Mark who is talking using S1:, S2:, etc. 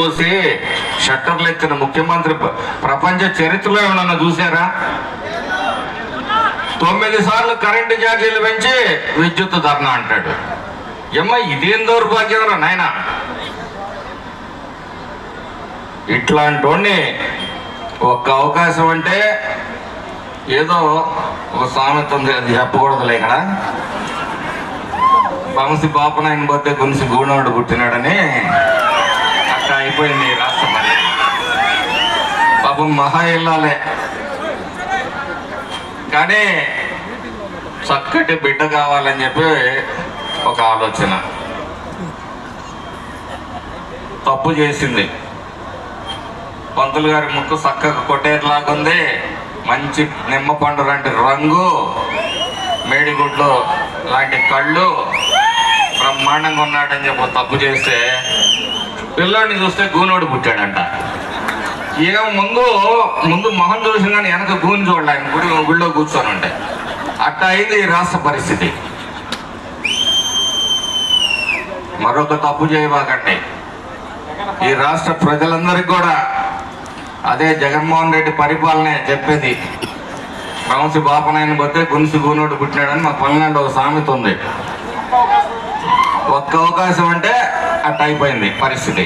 S1: కోసి షట్టర్లు ఎత్తిన ముఖ్యమంత్రి ప్రపంచ చరిత్రలో ఏమన్నా చూసారా తొమ్మిది సార్లు కరెంటు ఛార్జీలు పెంచి విద్యుత్ ధర్నా అంటాడు. ఏమ్మా ఇదేం దౌర్భాగ్యం నాయన? ఇట్లాంటి ఒక్క అవకాశం అంటే ఏదో ఒక సామెత ఉంది అది చెప్పకూడదులే ఇక్కడ. వంశీ బాపనాయన పోతే కొనిసి గూడోడు పుట్టినాడని అయిపోయింది ఈ రాష్ట్రం మరి పాపం మహా ఇల్లాలే కానీ చక్కటి బిడ్డ కావాలని చెప్పి ఒక ఆలోచన. తప్పు చేసింది. పంతులు గారి ముక్కు చక్కగా కొట్టేలాగుంది మంచి నిమ్మ పండు లాంటి రంగు మేడిగుడ్లు లాంటి కళ్ళు బ్రహ్మాండంగా ఉన్నాడని చెప్పి తప్పు చేస్తే పిల్లోడిని చూస్తే గూనోడు పుట్టాడంట. ఇక ముందు ముందు మొహం చూసిన కానీ వెనక గూని చూడలే గుడి గుళ్ళో కూర్చొని ఉంటే అట్ట అయింది ఈ రాష్ట్ర పరిస్థితి. మరొక తప్పు చేయబాకండి. ఈ రాష్ట్ర ప్రజలందరికీ కూడా అదే జగన్మోహన్ రెడ్డి పరిపాలనే చెప్పేది. వంశీ బాపనాయన పోతే గునిసి గూనోడు పుట్టినాడని మా పల్లెనాడు ఒక సామెత ఉంది. ఒక్క అవకాశం అంటే అట్ అయిపోయింది పరిస్థితి.